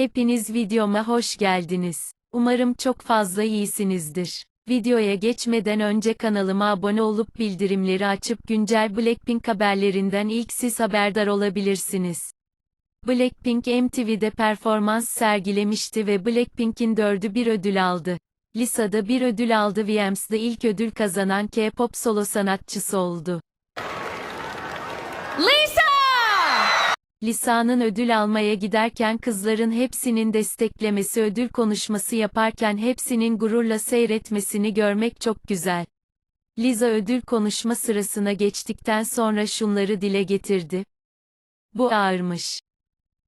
Hepiniz videoma hoş geldiniz. Umarım çok fazla iyisinizdir. Videoya geçmeden önce kanalıma abone olup bildirimleri açıp güncel Blackpink haberlerinden ilk siz haberdar olabilirsiniz. Blackpink MTV'de performans sergilemişti ve Blackpink'in dördü bir ödül aldı. Lisa'da bir ödül aldı VMA's'da ilk ödül kazanan K-pop solo sanatçısı oldu. Lisa! Lisa'nın ödül almaya giderken kızların hepsinin desteklemesi ödül konuşması yaparken hepsinin gururla seyretmesini görmek çok güzel. Lisa ödül konuşma sırasına geçtikten sonra şunları dile getirdi. Bu ağırmış.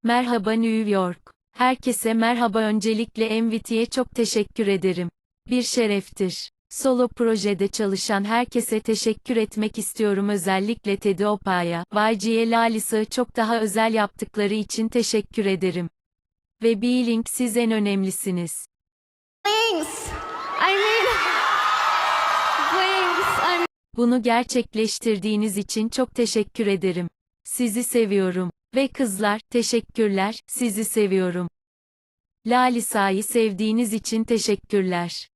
Merhaba New York. Herkese merhaba öncelikle MVT'ye çok teşekkür ederim. Bir şereftir. Solo projede çalışan herkese teşekkür etmek istiyorum özellikle Teddy Opa'ya, YG'ye Lalisa'yı çok daha özel yaptıkları için teşekkür ederim. Ve B-Link siz en önemlisiniz. Wings! I mean... Wings! I mean... Bunu gerçekleştirdiğiniz için çok teşekkür ederim. Sizi seviyorum. Ve kızlar, teşekkürler, sizi seviyorum. Lalisa'yı sevdiğiniz için teşekkürler.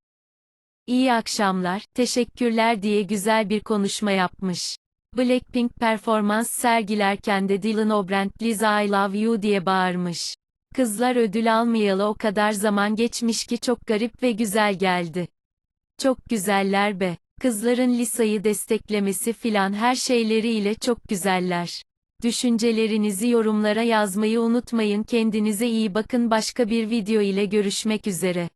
İyi akşamlar, teşekkürler diye güzel bir konuşma yapmış. Blackpink performans sergilerken de Dylan O'Brien, Lisa I love you diye bağırmış. Kızlar ödül almayalı o kadar zaman geçmiş ki çok garip ve güzel geldi. Çok güzeller be. Kızların Lisa'yı desteklemesi filan her şeyleriyle çok güzeller. Düşüncelerinizi yorumlara yazmayı unutmayın. Kendinize iyi bakın. Başka bir video ile görüşmek üzere.